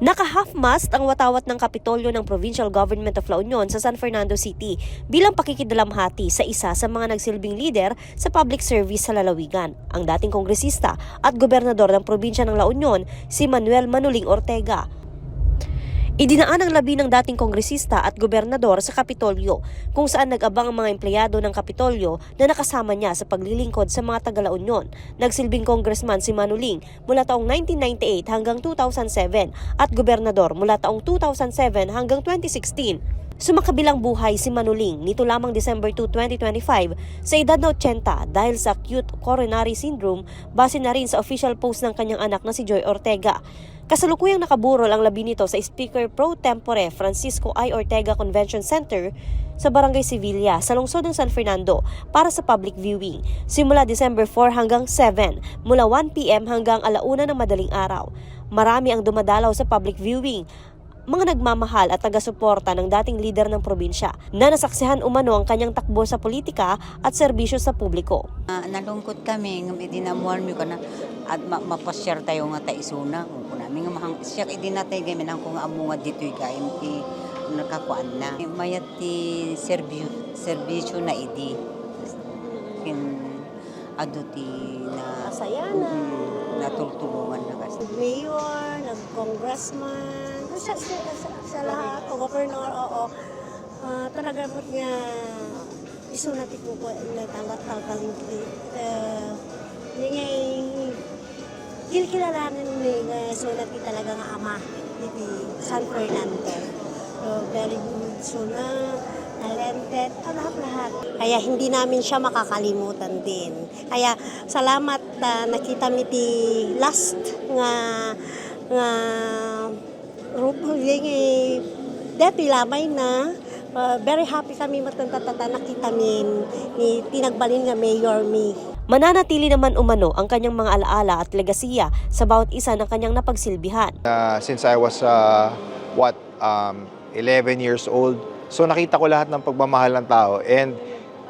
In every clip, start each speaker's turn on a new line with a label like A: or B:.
A: Naka-half-mast ang watawat ng Kapitolyo ng Provincial Government of La Union sa San Fernando City bilang pakikidalamhati sa isa sa mga nagsilbing leader sa public service sa lalawigan, ang dating kongresista at gobernador ng probinsya ng La Union, si Manuel Manuling Ortega. Idinaan ang labi ng dating kongresista at gobernador sa Kapitolyo kung saan nag-abang ang mga empleyado ng Kapitolyo na nakasama niya sa paglilingkod sa mga taga-La Union. Nagsilbing congressman si Manuling mula taong 1998 hanggang 2007 at gobernador mula taong 2007 hanggang 2016. Sumakabilang buhay si Manuling nito lamang December 2, 2025 sa edad na 80 dahil sa acute coronary syndrome base na rin sa official post ng kanyang anak na si Joy Ortega. Kasalukuyang nakaburol ang labi nito sa Speaker Pro Tempore Francisco I. Ortega Convention Center sa Barangay Sevilla sa lungsod ng San Fernando para sa public viewing simula December 4 hanggang 7 mula 1pm hanggang alauna ng madaling araw. Marami ang dumadalaw sa public viewing mga nagmamahal at taga-suporta ng dating lider ng probinsya na nasaksihan umano ang kanyang takbo sa politika at serbisyo sa publiko.
B: Ah, nalungkot kami ng idinamuan mi ko na at ma mapasyar tayo nga ta isuna namin nga mahang siya idinatay gami nang kung amo nga dito gayem ti nakakuan na. Mayat ti serbisyo serbisyo na idi. Kin adu ti na
A: Masaya na.
B: Natultulungan na kasi.
C: Mayor, nag-congressman, sa, sa, sa, sa lahat, o governor, oo. Ah, talaga iso na tipo ko, natanggap talagang, uh, nga, kilkilalanin ni nga, so nati talaga nga ama, iti San Fernando. So, very good, so na, talented, ah, lahat-lahat. Kaya hindi namin siya makakalimutan din. Kaya salamat na nakita mi ti last nga nga yung dati lamay na uh, very happy kami matanda-tanda nakita min ni tinagbalin nga mayor mi.
A: Mananatili naman umano ang kanyang mga alaala at legasiya sa bawat isa ng kanyang napagsilbihan.
D: uh, since I was uh, what um, 11 years old. So nakita ko lahat ng pagmamahal ng tao and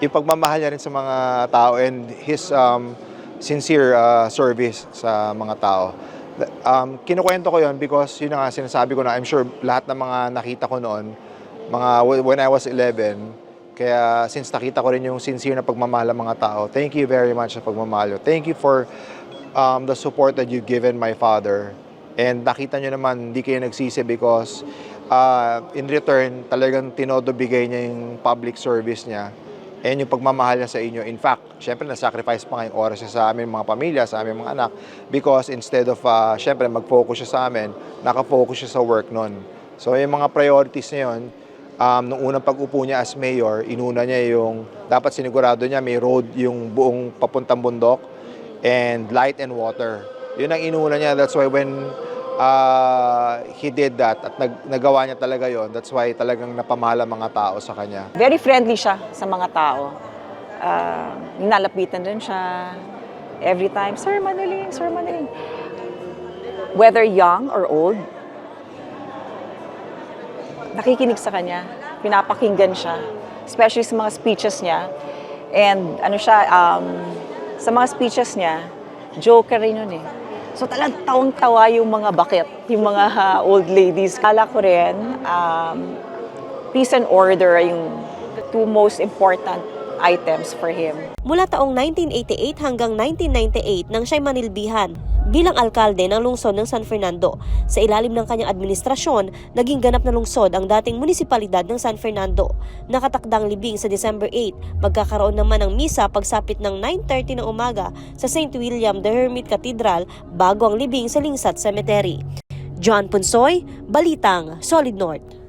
D: yung pagmamahal niya rin sa mga tao and his um, sincere uh, service sa mga tao. Um, kinukwento ko yon because yun nga sinasabi ko na I'm sure lahat ng mga nakita ko noon, mga when I was 11, kaya since nakita ko rin yung sincere na pagmamahal ng mga tao, thank you very much sa pagmamahal. Thank you for um, the support that you've given my father. And nakita nyo naman, hindi kayo nagsisi because uh, in return, talagang tinodo bigay niya yung public service niya and yung pagmamahal niya sa inyo. In fact, syempre na-sacrifice pa ngayong oras niya sa amin mga pamilya, sa aming mga anak because instead of, uh, syempre mag-focus siya sa amin, nakafocus siya sa work nun. So yung mga priorities niya yun, um, nung unang pag-upo niya as mayor, inuna niya yung, dapat sinigurado niya may road yung buong papuntang bundok and light and water. Yun ang inuna niya. That's why when uh, he did that at nag, nagawa niya talaga yon that's why talagang napamahal ang mga tao sa kanya.
E: Very friendly siya sa mga tao. Uh, nalapitan din siya every time, Sir Manaling, Sir Manaling. Whether young or old, nakikinig sa kanya, pinapakinggan siya, especially sa mga speeches niya. And ano siya, um, sa mga speeches niya, joker rin yun eh. So talagang tawang-tawa yung mga bakit, yung mga uh, old ladies. Kala ko rin, um, peace and order yung two most important items for him.
A: Mula taong 1988 hanggang 1998 nang siya'y manilbihan bilang alkalde ng lungsod ng San Fernando. Sa ilalim ng kanyang administrasyon, naging ganap na lungsod ang dating munisipalidad ng San Fernando. Nakatakdang libing sa December 8, magkakaroon naman ng misa pagsapit ng 9.30 ng umaga sa St. William the Hermit Cathedral bago ang libing sa Lingsat Cemetery. John Punsoy, Balitang, Solid North.